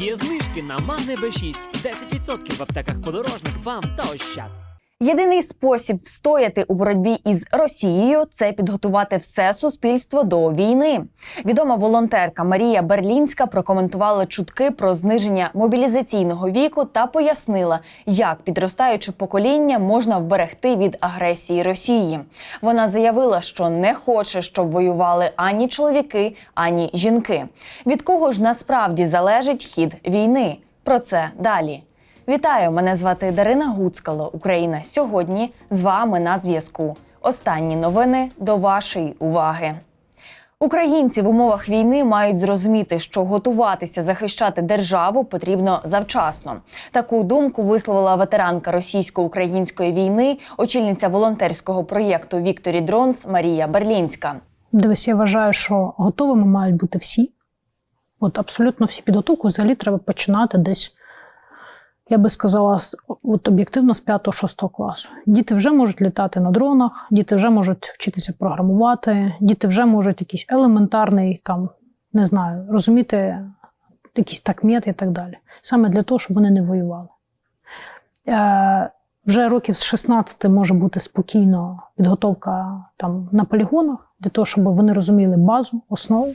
Є знижки на Магне Б6, 10% в аптеках подорожник, вам та ощад. Єдиний спосіб встояти у боротьбі із Росією це підготувати все суспільство до війни. Відома волонтерка Марія Берлінська прокоментувала чутки про зниження мобілізаційного віку та пояснила, як підростаюче покоління можна вберегти від агресії Росії. Вона заявила, що не хоче, щоб воювали ані чоловіки, ані жінки. Від кого ж насправді залежить хід війни? Про це далі. Вітаю! Мене звати Дарина Гуцкало. Україна сьогодні з вами на зв'язку. Останні новини до вашої уваги. Українці в умовах війни мають зрозуміти, що готуватися захищати державу потрібно завчасно. Таку думку висловила ветеранка російсько-української війни, очільниця волонтерського проєкту Вікторі Дронс Марія Берлінська. Дивись, я вважаю, що готовими мають бути всі. От абсолютно всі підготовку взагалі треба починати десь, я би сказала, от об'єктивно з 5-6 класу. Діти вже можуть літати на дронах, діти вже можуть вчитися програмувати, діти вже можуть якийсь елементарний, там, не знаю, розуміти якийсь такмет і так далі. Саме для того, щоб вони не воювали. Е, вже років з 16 може бути спокійно підготовка там на полігонах, для того, щоб вони розуміли базу, основу.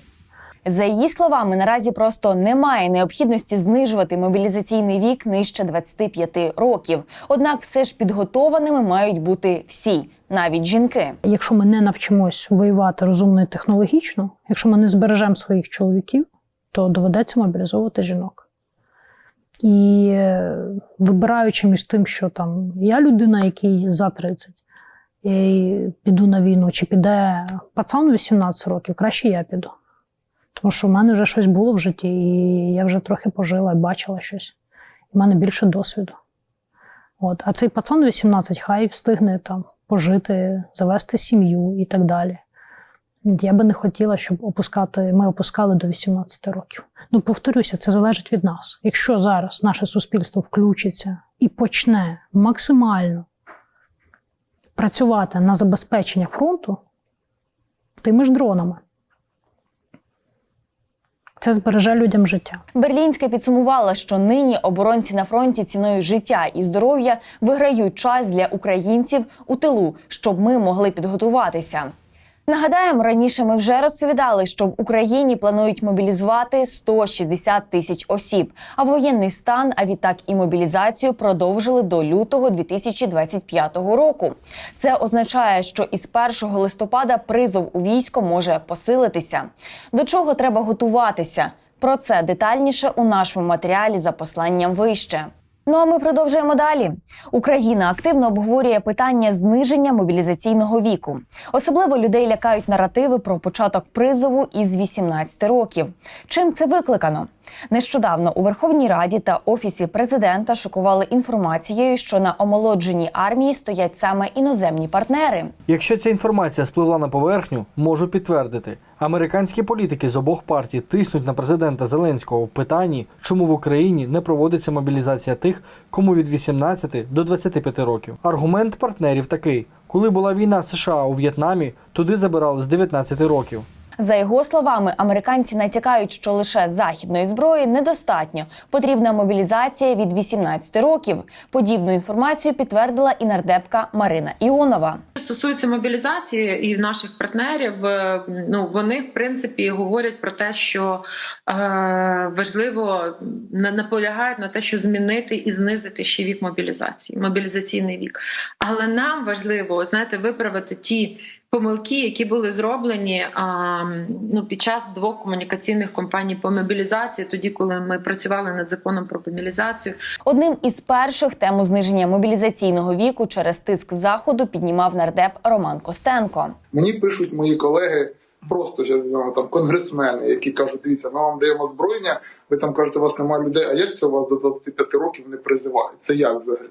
За її словами, наразі просто немає необхідності знижувати мобілізаційний вік нижче 25 років. Однак, все ж підготованими мають бути всі, навіть жінки. Якщо ми не навчимось воювати розумно і технологічно, якщо ми не збережемо своїх чоловіків, то доведеться мобілізовувати жінок. І е, вибираючи між тим, що там я людина, який за 30, і піду на війну, чи піде пацан 18 років, краще я піду. Тому що в мене вже щось було в житті, і я вже трохи пожила бачила щось. І в мене більше досвіду. От. А цей пацан 18 хай встигне там пожити, завести сім'ю і так далі. Я би не хотіла, щоб опускати, ми опускали до 18 років. Ну, повторюся, це залежить від нас. Якщо зараз наше суспільство включиться і почне максимально працювати на забезпечення фронту тими ж дронами, це збереже людям життя. Берлінська підсумувала, що нині оборонці на фронті ціною життя і здоров'я виграють час для українців у тилу, щоб ми могли підготуватися. Нагадаємо, раніше ми вже розповідали, що в Україні планують мобілізувати 160 тисяч осіб, а воєнний стан, а відтак і мобілізацію продовжили до лютого 2025 року. Це означає, що із 1 листопада призов у військо може посилитися. До чого треба готуватися? Про це детальніше у нашому матеріалі за посланням вище. Ну а ми продовжуємо далі. Україна активно обговорює питання зниження мобілізаційного віку. Особливо людей лякають наративи про початок призову із 18 років. Чим це викликано? Нещодавно у Верховній Раді та офісі президента шокували інформацією, що на омолодженій армії стоять саме іноземні партнери. Якщо ця інформація спливла на поверхню, можу підтвердити. Американські політики з обох партій тиснуть на президента Зеленського в питанні, чому в Україні не проводиться мобілізація тих, кому від 18 до 25 років. Аргумент партнерів такий: коли була війна США у В'єтнамі, туди забирали з 19 років. За його словами, американці натякають, що лише західної зброї недостатньо. Потрібна мобілізація від 18 років. Подібну інформацію підтвердила і нардепка Марина Іонова. Стосується мобілізації і наших партнерів, е, ну вони в принципі говорять про те, що е, важливо на- наполягають на те, що змінити і знизити ще вік мобілізації, мобілізаційний вік. Але нам важливо знаєте, виправити ті. Помилки, які були зроблені а, ну, під час двох комунікаційних кампаній по мобілізації, тоді коли ми працювали над законом про мобілізацію, Одним із перших тему зниження мобілізаційного віку через тиск заходу піднімав нардеп Роман Костенко. Мені пишуть мої колеги, просто ще знаю, там конгресмени, які кажуть: дивіться, ми вам даємо зброєння, ви там кажете, у вас немає людей. А як це у вас до 25 років не призивають? Це як взагалі?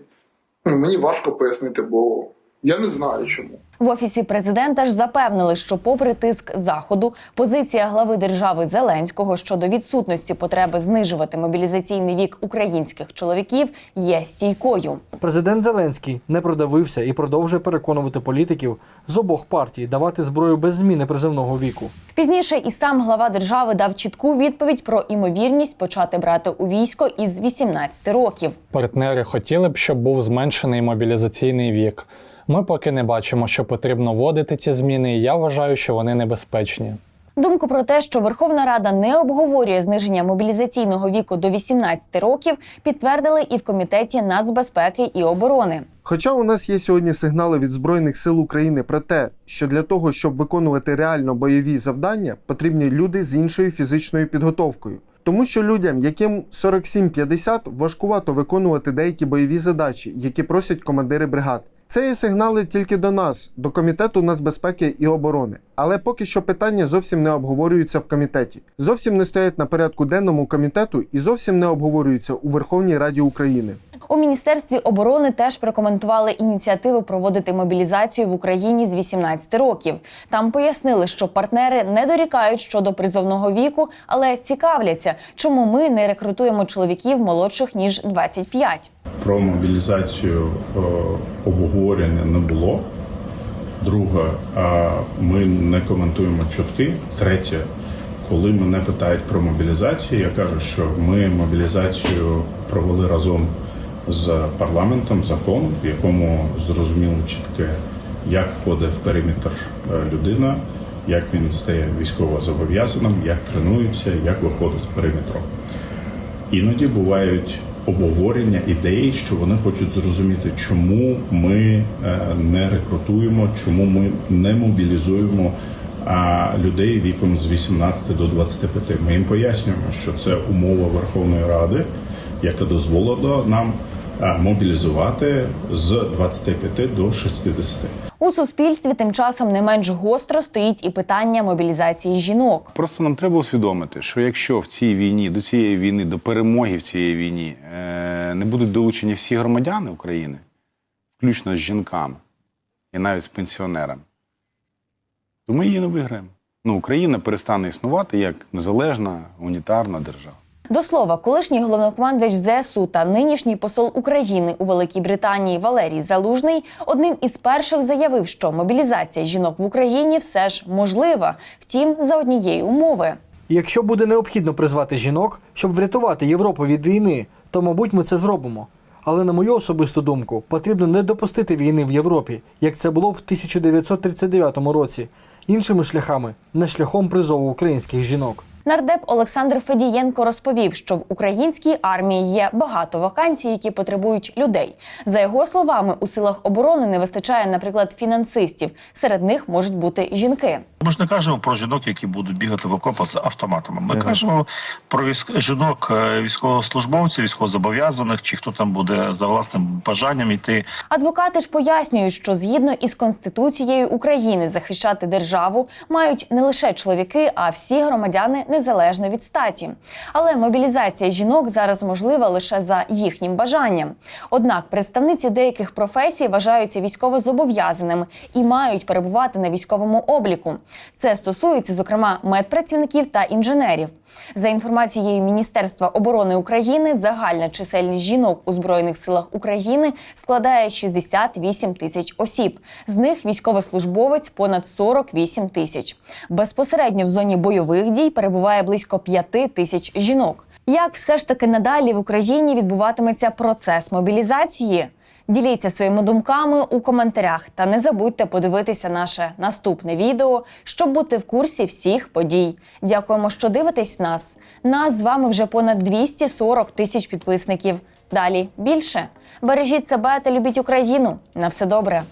Ну, мені важко пояснити, бо Я не знаю чому. В офісі президента ж запевнили, що, попри тиск заходу, позиція глави держави Зеленського щодо відсутності потреби знижувати мобілізаційний вік українських чоловіків є стійкою. Президент Зеленський не продавився і продовжує переконувати політиків з обох партій давати зброю без зміни призовного віку. Пізніше і сам глава держави дав чітку відповідь про імовірність почати брати у військо із 18 років. Партнери хотіли б, щоб був зменшений мобілізаційний вік. Ми поки не бачимо, що потрібно вводити ці зміни, і я вважаю, що вони небезпечні. Думку про те, що Верховна Рада не обговорює зниження мобілізаційного віку до 18 років, підтвердили і в комітеті нацбезпеки і оборони. Хоча у нас є сьогодні сигнали від Збройних сил України про те, що для того, щоб виконувати реально бойові завдання, потрібні люди з іншою фізичною підготовкою. Тому що людям, яким 47-50, важкувато виконувати деякі бойові задачі, які просять командири бригад. Це є сигнали тільки до нас, до комітету нацбезпеки і оборони. Але поки що питання зовсім не обговорюються в комітеті, зовсім не стоять на порядку денному комітету і зовсім не обговорюються у Верховній Раді України. У міністерстві оборони теж прокоментували ініціативу проводити мобілізацію в Україні з 18 років. Там пояснили, що партнери не дорікають щодо призовного віку, але цікавляться, чому ми не рекрутуємо чоловіків молодших ніж 25. Про мобілізацію е, обговорення не було. Друге, ми не коментуємо чутки. Третє, коли мене питають про мобілізацію, я кажу, що ми мобілізацію провели разом з парламентом закон, в якому зрозуміло чітке, як входить в периметр е, людина, як він стає військово зобов'язаним, як тренується, як виходить з периметру. Іноді бувають обговорення ідей, що вони хочуть зрозуміти, чому ми е, не рекрутуємо, чому ми не мобілізуємо а, людей віком з 18 до 25. Ми їм пояснюємо, що це умова Верховної Ради, яка дозволила нам мобілізувати з 25 до 60. У суспільстві тим часом не менш гостро стоїть і питання мобілізації жінок. Просто нам треба усвідомити, що якщо в цій війні, до цієї війни, до перемоги в цій війні е, не будуть долучені всі громадяни України, включно з жінками і навіть з пенсіонерами, то ми її не виграємо. Ну, Україна перестане існувати як незалежна унітарна держава. До слова, колишній головнокомандувач ЗСУ та нинішній посол України у Великій Британії Валерій Залужний одним із перших заявив, що мобілізація жінок в Україні все ж можлива, втім за однієї умови. Якщо буде необхідно призвати жінок, щоб врятувати Європу від війни, то мабуть ми це зробимо. Але на мою особисту думку, потрібно не допустити війни в Європі, як це було в 1939 році, іншими шляхами, не шляхом призову українських жінок. Нардеп Олександр Федієнко розповів, що в українській армії є багато вакансій, які потребують людей. За його словами, у силах оборони не вистачає, наприклад, фінансистів. Серед них можуть бути жінки. Ми ж не кажемо про жінок, які будуть бігати в окопах з автоматами. Ми кажемо про військ... жінок, е, військовослужбовців, військовозобов'язаних, чи хто там буде за власним бажанням йти. Адвокати ж пояснюють, що згідно із конституцією України захищати державу мають не лише чоловіки, а всі громадяни незалежно від статі. Але мобілізація жінок зараз можлива лише за їхнім бажанням. Однак представниці деяких професій вважаються військовозобов'язаними і мають перебувати на військовому обліку. Це стосується, зокрема, медпрацівників та інженерів. За інформацією Міністерства оборони України, загальна чисельність жінок у збройних силах України складає 68 тисяч осіб. З них військовослужбовець понад 48 тисяч. Безпосередньо в зоні бойових дій перебуває близько 5 тисяч жінок. Як все ж таки надалі в Україні відбуватиметься процес мобілізації? Діліться своїми думками у коментарях та не забудьте подивитися наше наступне відео, щоб бути в курсі всіх подій. Дякуємо, що дивитесь нас. Нас з вами вже понад 240 тисяч підписників. Далі більше. Бережіть себе та любіть Україну. На все добре.